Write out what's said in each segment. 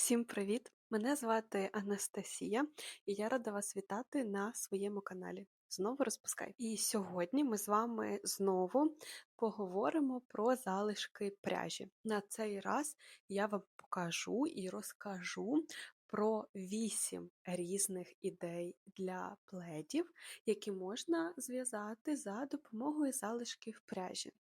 Всім привіт! Мене звати Анастасія, і я рада вас вітати на своєму каналі. Знову розпускай. І сьогодні ми з вами знову поговоримо про залишки пряжі. На цей раз я вам покажу і розкажу про вісім різних ідей для пледів, які можна зв'язати за допомогою залишків пряжі.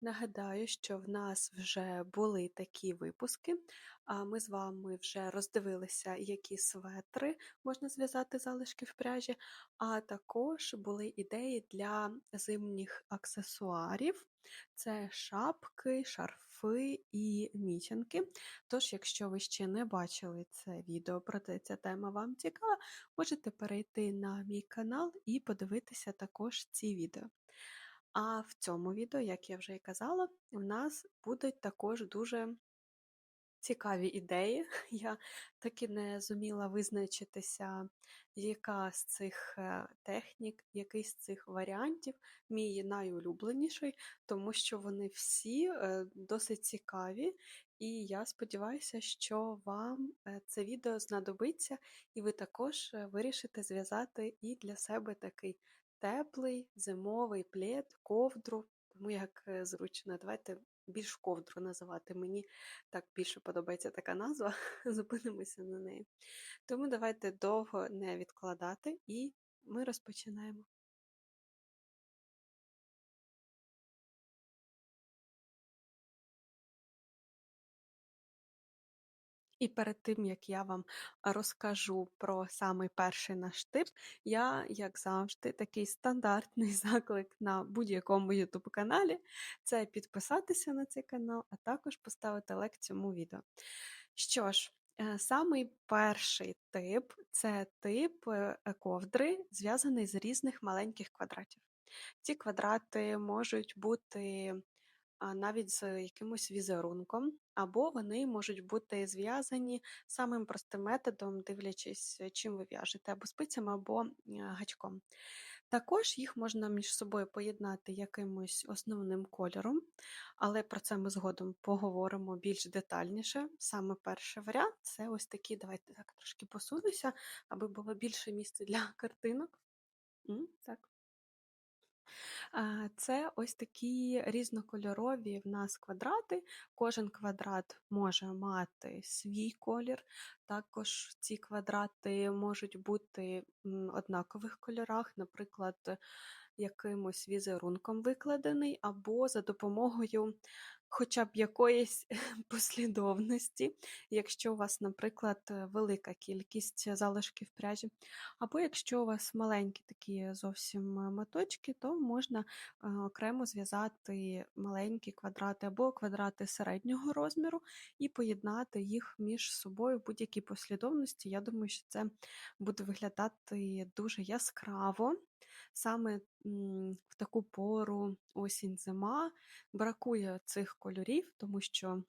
Нагадаю, що в нас вже були такі випуски. а Ми з вами вже роздивилися, які светри можна зв'язати залишки в пряжі, а також були ідеї для зимніх аксесуарів. Це шапки, шарфи і міченки. Тож, якщо ви ще не бачили це відео, проте ця тема вам цікава, можете перейти на мій канал і подивитися також ці відео. А в цьому відео, як я вже і казала, у нас будуть також дуже цікаві ідеї. Я так і не зуміла визначитися, яка з цих е, технік, який з цих варіантів мій найулюбленіший, тому що вони всі е, досить цікаві, і я сподіваюся, що вам е, це відео знадобиться, і ви також вирішите зв'язати і для себе такий теплий зимовий плед, ковдру, тому як зручно. Давайте більш ковдру називати. Мені так більше подобається така назва, зупинимося на неї. Тому давайте довго не відкладати і ми розпочинаємо. І перед тим, як я вам розкажу про самий перший наш тип, я, як завжди, такий стандартний заклик на будь-якому youtube каналі це підписатися на цей канал, а також поставити лайк цьому відео. Що ж, е, самий перший тип це тип е, ковдри, зв'язаний з різних маленьких квадратів. Ці квадрати можуть бути навіть з якимось візерунком, або вони можуть бути зв'язані самим простим методом, дивлячись, чим ви в'яжете, або спицями, або гачком. Також їх можна між собою поєднати якимось основним кольором, але про це ми згодом поговоримо більш детальніше. Саме перший варіант це ось такі, давайте так трошки посунуся, аби було більше місця для картинок. Так. Це ось такі різнокольорові в нас квадрати. Кожен квадрат може мати свій колір. Також ці квадрати можуть бути в однакових кольорах, наприклад, якимось візерунком викладений, або за допомогою хоча б якоїсь послідовності, якщо у вас, наприклад, велика кількість залишків пряжі. Або якщо у вас маленькі такі зовсім моточки, то можна е, окремо зв'язати маленькі квадрати або квадрати середнього розміру і поєднати їх між собою в будь-якій послідовності. Я думаю, що це буде виглядати дуже яскраво. Саме в таку пору осінь-зима бракує цих кольорів, тому що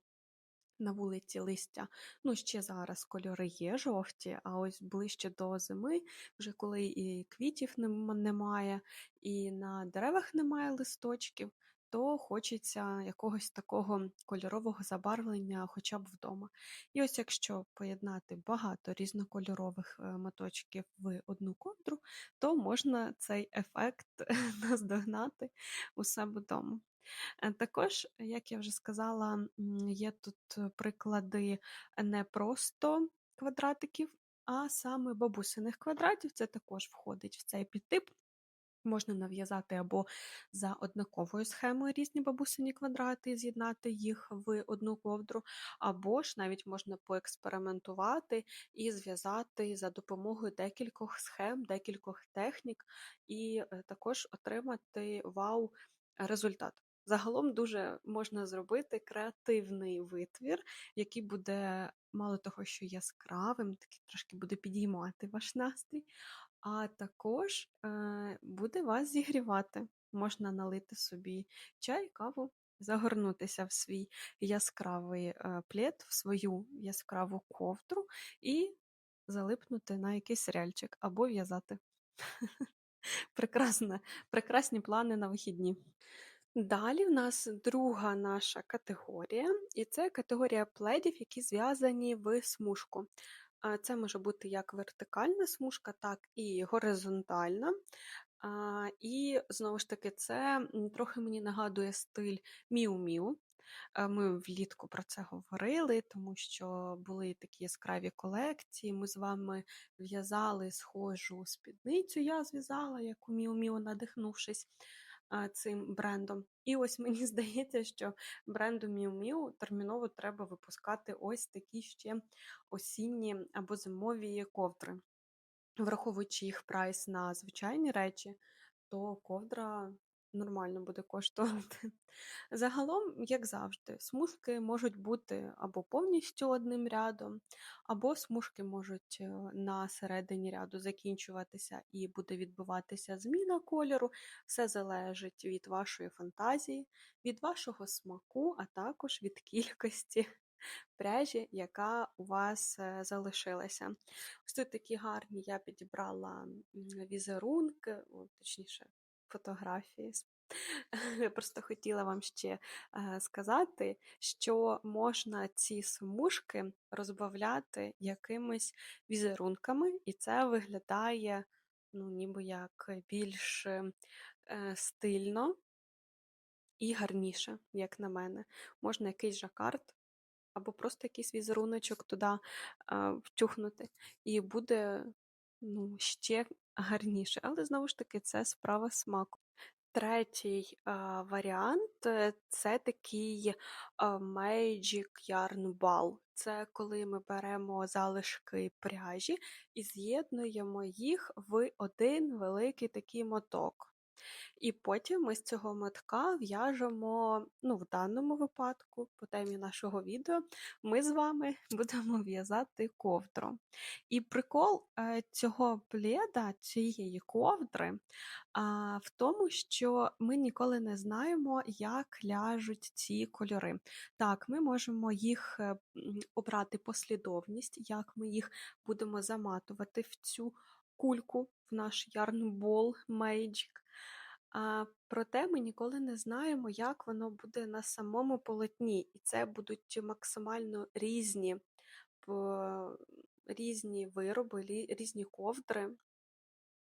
на вулиці листя, ну ще зараз кольори є жовті, а ось ближче до зими, вже коли і квітів немає, і на деревах немає листочків, то хочеться якогось такого кольорового забарвлення хоча б вдома. І ось якщо поєднати багато різнокольорових е, моточків в одну ковдру, то можна цей ефект наздогнати у себе вдома. Е, також, як я вже сказала, є тут приклади не просто квадратиків, а саме бабусиних квадратів. Це також входить в цей підтип. Можна нав'язати або за однаковою схемою різні бабусині квадрати, з'єднати їх в одну ковдру, або ж навіть можна поекспериментувати і зв'язати за допомогою декількох схем, декількох технік, і е, також отримати вау-результат. Загалом дуже можна зробити креативний витвір, який буде, мало того, що яскравим, такий трошки буде підіймати ваш настрій, а також е, буде вас зігрівати. Можна налити собі чай, каву, загорнутися в свій яскравий е, плед, в свою яскраву ковдру і залипнути на якийсь серіальчик або в'язати. Прекрасне, Прекрасні плани на вихідні. Далі в нас друга наша категорія, і це категорія пледів, які зв'язані в смужку. Це може бути як вертикальна смужка, так і горизонтальна. І знову ж таки, це трохи мені нагадує стиль Міу-Міу. Ми влітку про це говорили, тому що були такі яскраві колекції. Ми з вами в'язали схожу спідницю, я зв'язала, як у Міу-Міу, надихнувшись цим брендом. І ось мені здається, що бренду Miu терміново треба випускати ось такі ще осінні або зимові ковдри. Враховуючи їх прайс на звичайні речі, то ковдра нормально буде коштувати. Загалом, як завжди, смужки можуть бути або повністю одним рядом, або смужки можуть е, на середині ряду закінчуватися і буде відбуватися зміна кольору. Все залежить від вашої фантазії, від вашого смаку, а також від кількості. Пряжі, яка у вас е, залишилася. Ось тут такі гарні я підібрала візерунки, точніше, фотографії. Я просто хотіла вам ще е, сказати, що можна ці смужки розбавляти якимись візерунками, і це виглядає ну, ніби як більш е, стильно і гарніше, як на мене. Можна якийсь жакард або просто якийсь візеруночок туди е, втюхнути, і буде ну, ще гарніше. Але знову ж таки, це справа смаку. Третій а, варіант е, це такий а, Magic Yarn Ball. Це коли ми беремо залишки пряжі і з'єднуємо їх в один великий такий моток. І потім ми з цього мотка в'яжемо, ну, в даному випадку, по темі нашого відео, ми з вами будемо в'язати ковдру. І прикол е, цього пледа, цієї ковдри, в тому, що ми ніколи не знаємо, як ляжуть ці кольори. Так, ми можемо їх е, обрати послідовність, як ми їх будемо заматувати в цю кульку, в наш Ball Magic. А, Проте ми ніколи не знаємо, як воно буде на самому полотні, і це будуть максимально різні різні вироби, різні ковдри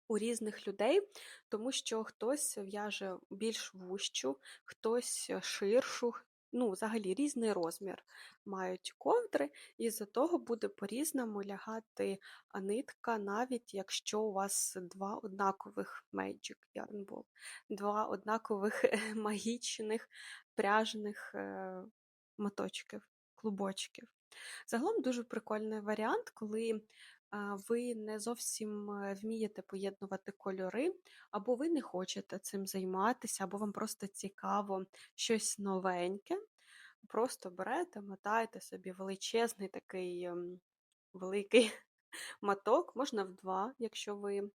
у різних людей, тому що хтось в'яже більш вущу, хтось ширшу, ну, взагалі різний розмір мають ковдри, і з-за того буде по-різному лягати нитка, навіть якщо у вас два однакових Magic Yarn Ball, два однакових магічних пряжних е, моточків, клубочків. Загалом дуже прикольний варіант, коли ви не зовсім е, вмієте поєднувати кольори, або ви не хочете цим займатися, або вам просто цікаво щось новеньке. Просто берете, мотаєте собі величезний такий ем, великий маток, можна в два, якщо ви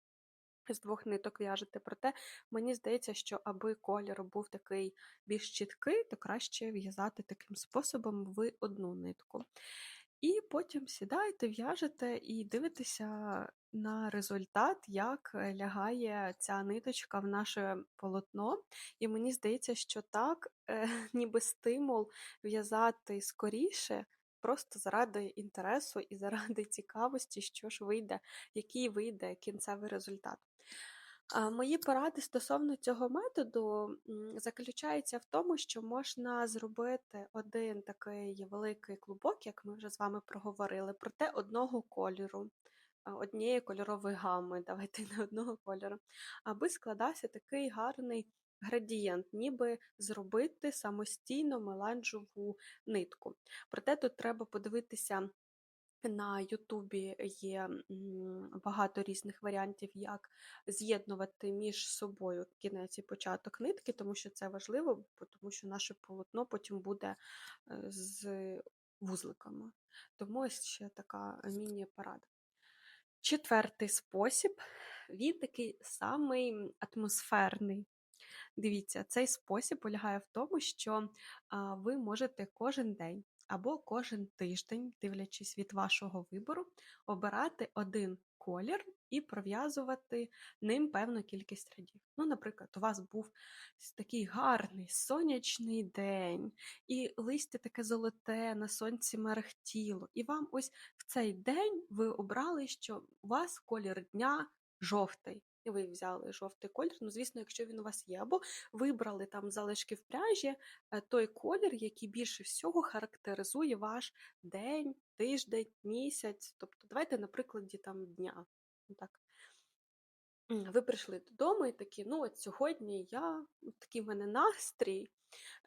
з двох ниток в'яжете. Проте мені здається, що аби колір був такий більш чіткий, то краще в'язати таким способом в одну нитку. І потім сідаєте, в'яжете і дивитеся на результат, як е, лягає ця ниточка в наше полотно. І мені здається, що так, е, ніби стимул в'язати скоріше, просто заради інтересу і заради цікавості, що ж вийде, який вийде кінцевий результат. Мої поради стосовно цього методу заключаються в тому, що можна зробити один такий великий клубок, як ми вже з вами проговорили, проте одного кольору, однієї кольорової гами, давайте не одного кольору, аби складався такий гарний градієнт, ніби зробити самостійно меланжеву нитку. Проте тут треба подивитися. На Ютубі є багато різних варіантів, як з'єднувати між собою кінець і початок нитки, тому що це важливо, тому що наше полотно потім буде е, з вузликами. Тому ось ще така міні-парада. Четвертий спосіб, він такий самий атмосферний. Дивіться, цей спосіб полягає в тому, що ви можете кожен день або кожен тиждень, дивлячись від вашого вибору, обирати один колір і пров'язувати ним певну кількість рядів. Ну, наприклад, у вас був такий гарний сонячний день, і листя таке золоте на сонці мерехтіло. І вам ось в цей день ви обрали, що у вас колір дня жовтий. І ви взяли жовтий колір, ну, звісно, якщо він у вас є, або вибрали там залишки в пряжі е, той колір, який більше всього характеризує ваш день, тиждень, місяць. Тобто, давайте на прикладі там дня. Так. Ви прийшли додому і такі, ну от сьогодні я такий в мене настрій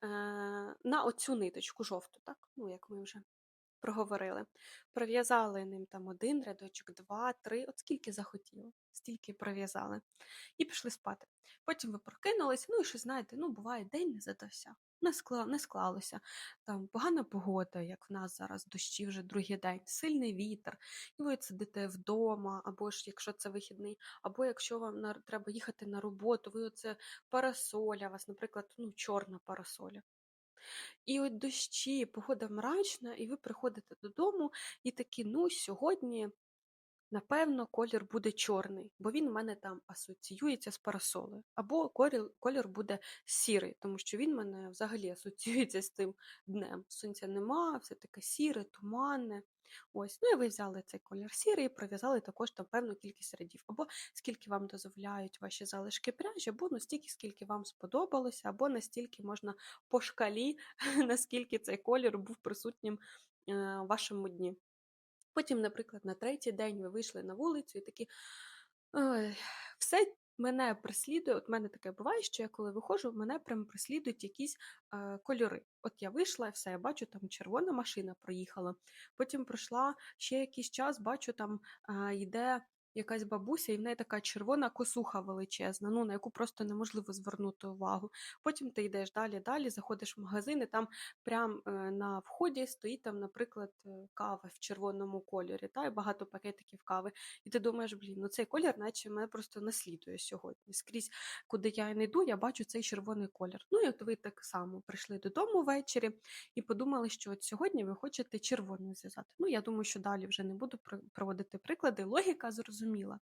е, на оцю ниточку жовту, так? Ну, як ми вже проговорили. Пров'язали ним там один рядочок, два, три, от скільки захотіли, стільки пров'язали. І пішли спати. Потім ви прокинулися, ну і що знаєте, ну буває, день не задався. Не скла... не склалося. Там погана погода, як в нас зараз дощі вже другий день, сильний вітер, і ви сидите вдома, або ж якщо це вихідний, або якщо вам на... треба їхати на роботу, ви оце парасоля, у вас, наприклад, ну, чорна парасоля. І от дощі, погода мрачна, і ви приходите додому і такі, ну, сьогодні, напевно, колір буде чорний, бо він у мене там асоціюється з парасолею. Або колір буде сірий, тому що він в мене взагалі асоціюється з тим днем. Сонця нема, все таке сіре, туманне. Ось, ну і ви взяли цей колір сірий і пров'язали також там певну кількість рядів, або скільки вам дозволяють ваші залишки пряжі, або настільки, скільки вам сподобалося, або настільки можна по шкалі, наскільки цей колір був присутнім е, в вашому дні. Потім, наприклад, на третій день ви вийшли на вулицю і такі ой, все мене прислідує, от мене таке буває, що я коли виходжу, мене прям прислідують якісь е, кольори. От я вийшла, і все, я бачу, там червона машина проїхала. Потім пройшла ще якийсь час, бачу, там е, йде якась бабуся, і в неї така червона косуха величезна, ну на яку просто неможливо звернути увагу. Потім ти йдеш далі, далі, заходиш в магазин, і там прямо е, на вході стоїть там, наприклад, е, кава в червоному кольорі, та і багато пакетиків кави. І ти думаєш, блін, ну цей колір, наче мене просто наслідує сьогодні. Скрізь, куди я не йду, я бачу цей червоний колір. Ну і от ви так само прийшли додому ввечері і подумали, що от сьогодні ви хочете червоний зв'язати. Ну, я думаю, що далі вже не буду проводити приклади. Логіка зрозуміла зрозуміла.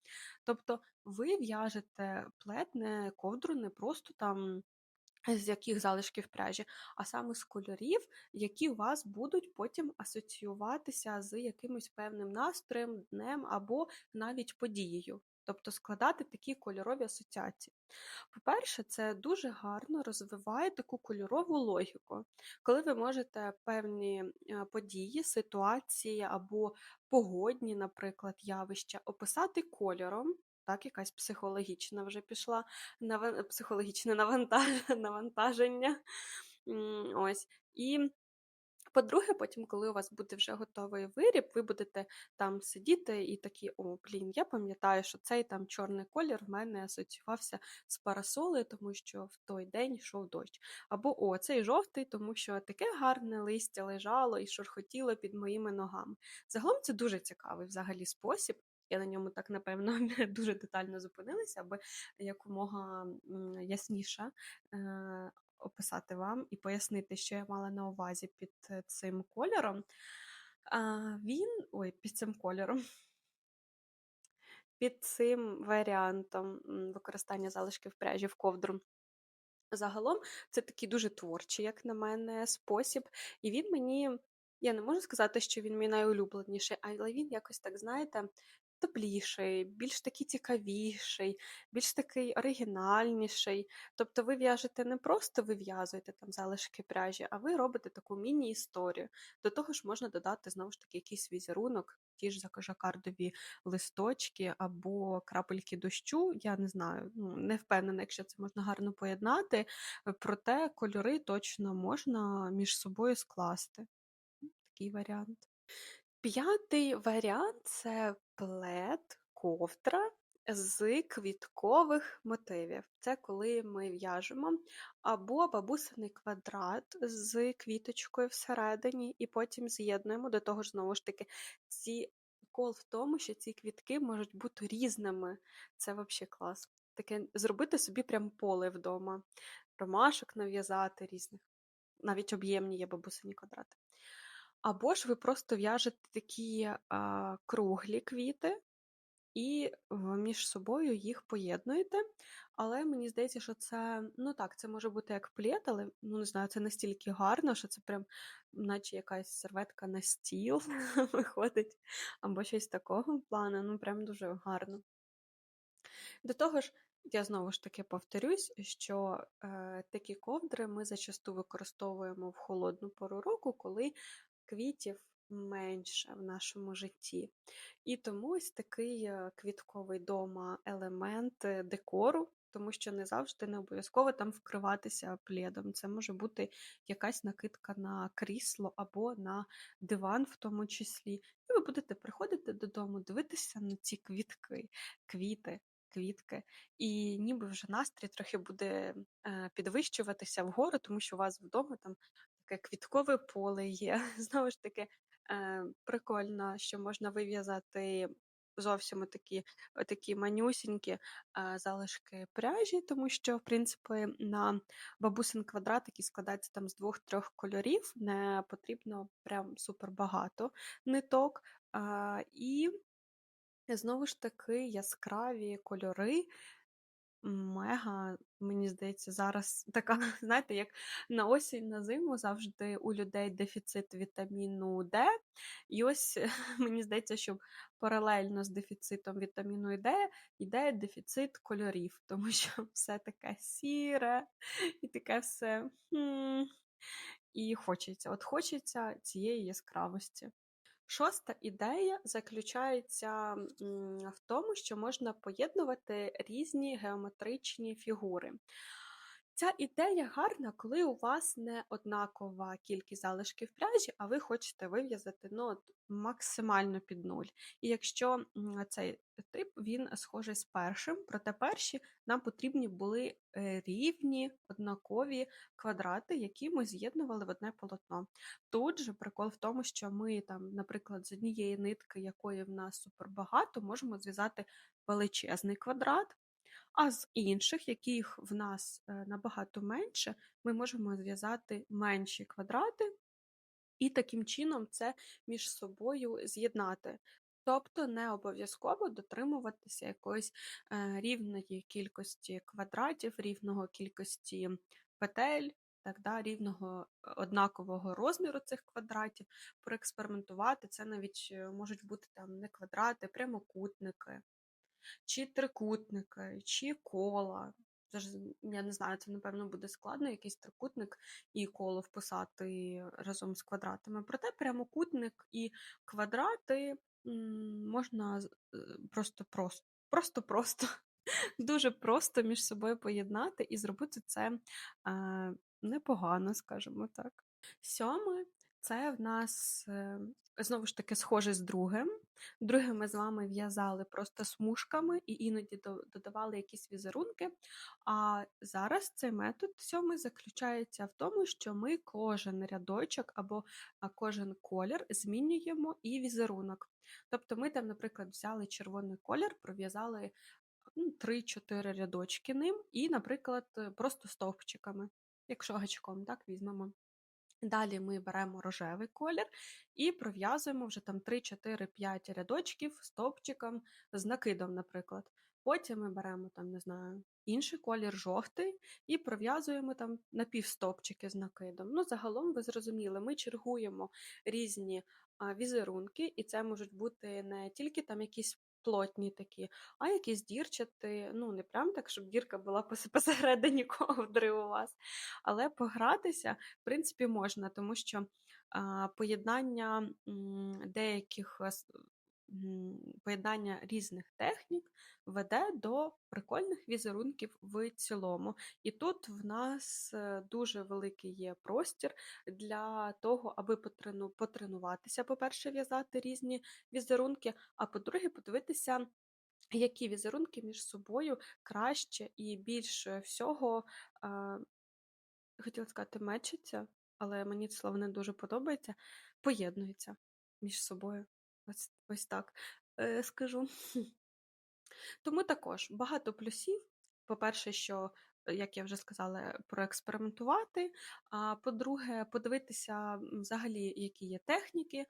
Тобто ви в'яжете плед не ковдру, не просто там. З яких залишків пряжі, а саме з кольорів, які у вас будуть потім асоціюватися з якимось певним настроєм, днем або навіть подією, тобто складати такі кольорові асоціації. По-перше, це дуже гарно розвиває таку кольорову логіку, коли ви можете певні е, події, ситуації або погодні, наприклад, явища описати кольором. Так, якась психологічна вже пішла психологічне навантаження. Ось. І по-друге, потім, коли у вас буде вже готовий виріб, ви будете там сидіти і такі, о, блін, я пам'ятаю, що цей там чорний колір в мене асоціювався з парасолею, тому що в той день йшов дощ. Або о, цей жовтий, тому що таке гарне листя лежало і шурхотіло під моїми ногами. Загалом це дуже цікавий взагалі спосіб. Я на ньому так, напевно, дуже детально зупинилася, аби якомога ясніше описати вам і пояснити, що я мала на увазі під е, цим кольором. А, Він, ой, під цим кольором, під цим варіантом використання залишків пряжі в ковдру. Загалом, це такий дуже творчий, як на мене, спосіб. І він мені, я не можу сказати, що він мій найулюбленіший, але він якось так, знаєте, тепліший, більш такий цікавіший, більш такий оригінальніший. Тобто ви в'яжете не просто вив'язуєте там залишки пряжі, а ви робите таку міні-історію. До того ж, можна додати знову ж таки якийсь візерунок, ті ж жакардові листочки або крапельки дощу. Я не знаю, ну не впевнена, якщо це можна гарно поєднати, проте кольори точно можна між собою скласти. Такий варіант. П'ятий варіант це плед, ковдра з квіткових мотивів. Це коли ми в'яжемо або бабусиний квадрат з квіточкою всередині, і потім з'єднуємо до того ж, знову ж таки, ці кол в тому, що ці квітки можуть бути різними. Це взагалі клас. Таке зробити собі прям поле вдома, ромашок нав'язати різних, навіть об'ємні є бабусині квадрати. Або ж ви просто в'яжете такі а, круглі квіти і між собою їх поєднуєте. Але мені здається, що це ну так, це може бути як плед, але ну не знаю, це настільки гарно, що це прям наче якась серветка на стіл виходить, або щось такого плану. Ну, прям дуже гарно. До того ж, я знову ж таки повторюсь, що е, такі ковдри ми зачасту використовуємо в холодну пору року, коли квітів менше в нашому житті. І тому ось такий е, квітковий дома елемент е, декору. Тому що не завжди не обов'язково там вкриватися пледом. Це може бути якась накидка на крісло або на диван, в тому числі. І ви будете приходити додому, дивитися на ці квітки, квіти, квітки, і ніби вже настрій трохи буде е, підвищуватися вгору, тому що у вас вдома там таке квіткове поле є. Знову ж таки, е, прикольно, що можна вив'язати. Зовсім такі такі манюсінькі е, залишки пряжі, тому що, в принципі, на бабусин квадрат, який складається там з двох-трьох кольорів, не потрібно прям супер багато ниток. Е, і Знову ж таки, яскраві кольори. Мега, мені здається, зараз така, знаєте, як на осінь, на зиму завжди у людей дефіцит вітаміну Д. І ось мені здається, що паралельно з дефіцитом вітаміну Д йде дефіцит кольорів, тому що все таке сіре і таке все. І хочеться, от хочеться цієї яскравості. Шоста ідея заключається в тому, що можна поєднувати різні геометричні фігури. Ця ідея гарна, коли у вас не однакова кількість залишків пряжі, а ви хочете вив'язати ну, максимально під нуль. І якщо цей тип він схожий з першим, проте перші нам потрібні були е, рівні однакові квадрати, які ми з'єднували в одне полотно. Тут же прикол в тому, що ми, там, наприклад, з однієї нитки, якої в нас супербагато, можемо зв'язати величезний квадрат. А з інших, яких в нас е, набагато менше, ми можемо зв'язати менші квадрати і таким чином це між собою з'єднати. Тобто не обов'язково дотримуватися якоїсь е, рівної кількості квадратів, рівного кількості петель, так, да, рівного е, однакового розміру цих квадратів, проекспериментувати. Це навіть можуть бути там не квадрати, прямокутники чи трикутники, чи кола. Я не знаю, це, напевно, буде складно, якийсь трикутник і коло вписати разом з квадратами. Проте прямокутник і квадрати можна просто-просто, просто-просто, дуже просто між собою поєднати і зробити це е, непогано, скажімо так. Сьоме це в нас е, знову ж таки схоже з другим. Друге ми з вами в'язали просто смужками і іноді додавали якісь візерунки. А зараз цей метод сьомий заключається в тому, що ми кожен рядочок або кожен колір змінюємо і візерунок. Тобто ми там, наприклад, взяли червоний колір, пров'язали 3-4 ну, рядочки ним, і, наприклад, просто стовпчиками, якщо гачком так візьмемо. Далі ми беремо рожевий колір і пров'язуємо вже там 3, 4, 5 рядочків стовпчиком з накидом, наприклад. Потім ми беремо там, не знаю, інший колір жовтий і пров'язуємо там напівстовпчики з накидом. Ну, загалом, ви зрозуміли, ми чергуємо різні візерунки, і це можуть бути не тільки там якісь плотні такі, а якісь дірчати, ну, не прям так, щоб дірка була посередині ковдри у вас. Але погратися, в принципі, можна, тому що поєднання деяких поєднання різних технік веде до прикольних візерунків в цілому. І тут в нас е, дуже великий є простір для того, аби потрену, потренуватися, по-перше, в'язати різні візерунки, а по-друге, подивитися. Які візерунки між собою краще і більше всього, е, хотіла сказати, мечаться, але мені це слово не дуже подобається, поєднуються між собою. Ось ось так е, скажу. Тому також багато плюсів. По-перше, що як я вже сказала, проекспериментувати. А по-друге, подивитися взагалі, які є техніки,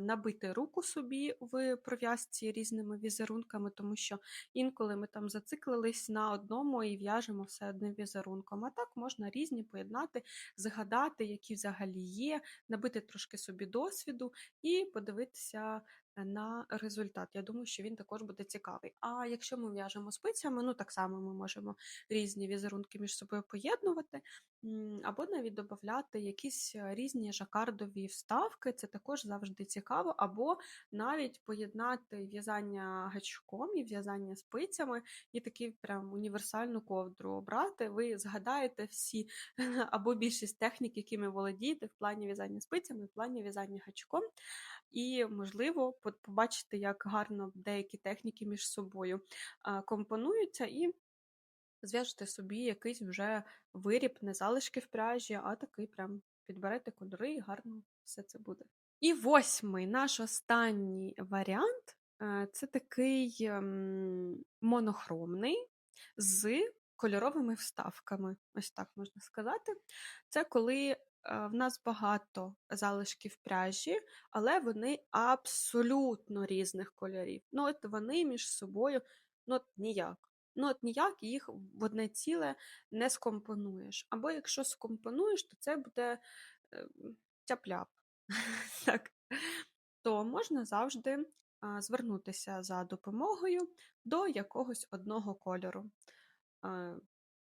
набити руку собі в пров'язці різними візерунками, тому що інколи ми там зациклились на одному і в'яжемо все одним візерунком. А так можна різні поєднати, згадати, які взагалі є, набити трошки собі досвіду і подивитися на результат. Я думаю, що він також буде цікавий. А якщо ми в'яжемо спицями, ну так само ми можемо різні візерунки між собою поєднувати, або навіть додати якісь е, різні жакардові вставки, це також завжди цікаво, або навіть поєднати в'язання гачком і в'язання спицями, і таку прям універсальну ковдру обрати. Ви згадаєте всі або більшість технік, якими володієте в плані в'язання спицями, в плані в'язання гачком. І, можливо, побачите, як гарно деякі техніки між собою компонуються, і зв'яжете собі якийсь вже виріб, не залишки в пряжі, а такий прям підберете кольори і гарно все це буде. І восьмий наш останній варіант е, це такий ем, монохромний з кольоровими вставками. Ось так можна сказати. Це коли в нас багато залишків пряжі, але вони абсолютно різних кольорів. Ну, от вони між собою ну, от ніяк. Ну, от ніяк їх в одне ціле не скомпонуєш. Або якщо скомпонуєш, то це буде е, тяп-ляп. Так. То можна завжди звернутися за допомогою до якогось одного кольору.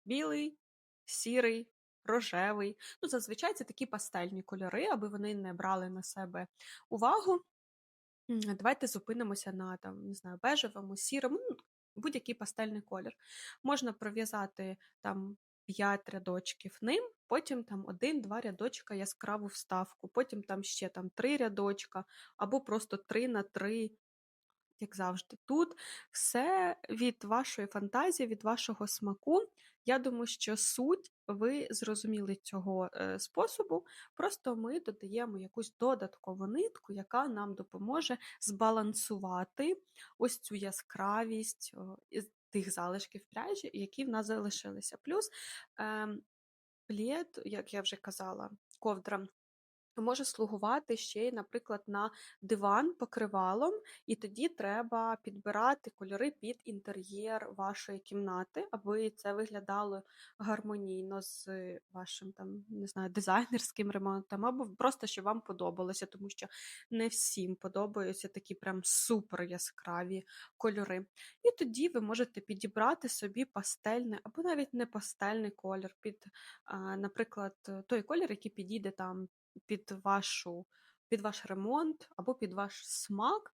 Білий, сірий, рожевий. Ну, зазвичай це такі пастельні кольори, аби вони не брали на себе увагу. Давайте зупинимося на там, не знаю, бежевому, сірому, ну, будь-який пастельний колір. Можна пров'язати там 5 рядочків ним, потім там один-два рядочка яскраву вставку, потім там ще там 3 рядочка, або просто 3 на 3, як завжди. Тут все від вашої фантазії, від вашого смаку. Я думаю, що суть ви зрозуміли цього е, способу. Просто ми додаємо якусь додаткову нитку, яка нам допоможе збалансувати ось цю яскравість тих залишків пряжі, які в нас залишилися. Плюс ем, плід, як я вже казала, ковдра. Може слугувати ще й, наприклад, на диван покривалом, і тоді треба підбирати кольори під інтер'єр вашої кімнати, аби це виглядало гармонійно з вашим там, не знаю, дизайнерським ремонтом, або просто щоб вам подобалося, тому що не всім подобаються такі прям супер яскраві кольори. І тоді ви можете підібрати собі пастельний або навіть не пастельний колір, під, наприклад, той колір, який підійде там під вашу, під ваш ремонт або під ваш смак.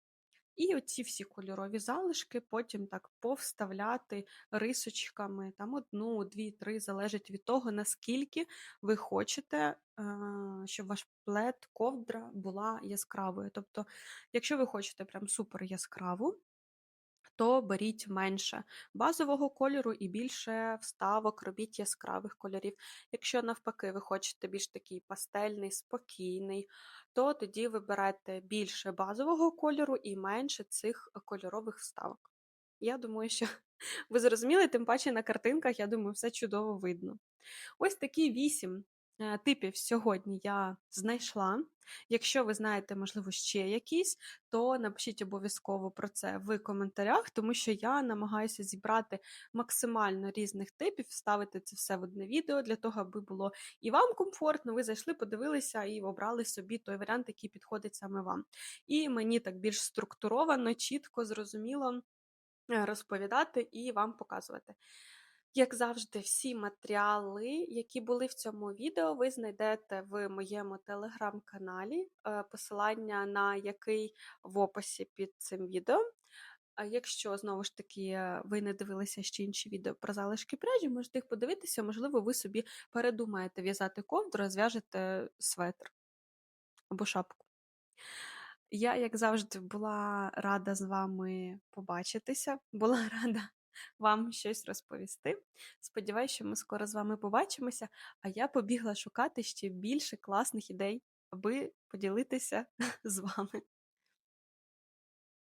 І оці всі кольорові залишки потім так повставляти рисочками, там одну, дві, три, залежить від того, наскільки ви хочете, е, щоб ваш плед, ковдра була яскравою. Тобто, якщо ви хочете прям супер яскраву, то беріть менше базового кольору і більше вставок, робіть яскравих кольорів. Якщо навпаки ви хочете більш такий пастельний, спокійний, то тоді вибирайте більше базового кольору і менше цих кольорових вставок. Я думаю, що ви зрозуміли, тим паче на картинках, я думаю, все чудово видно. Ось такі вісім типів сьогодні я знайшла. Якщо ви знаєте, можливо, ще якісь, то напишіть обов'язково про це в коментарях, тому що я намагаюся зібрати максимально різних типів, вставити це все в одне відео для того, аби було і вам комфортно, ви зайшли, подивилися і обрали собі той варіант, який підходить саме вам. І мені так більш структуровано, чітко, зрозуміло е, розповідати і вам показувати. Як завжди, всі матеріали, які були в цьому відео, ви знайдете в моєму телеграм-каналі, е, посилання на який в описі під цим відео. А якщо знову ж таки е, ви не дивилися ще інші відео про залишки пряжі, можете їх подивитися, можливо, ви собі передумаєте в'язати ковдру, зв'яжете светр або шапку. Я, як завжди, була рада з вами побачитися, була рада вам щось розповісти. Сподіваюсь, що ми скоро з вами побачимося, а я побігла шукати ще більше класних ідей, аби поділитися з вами.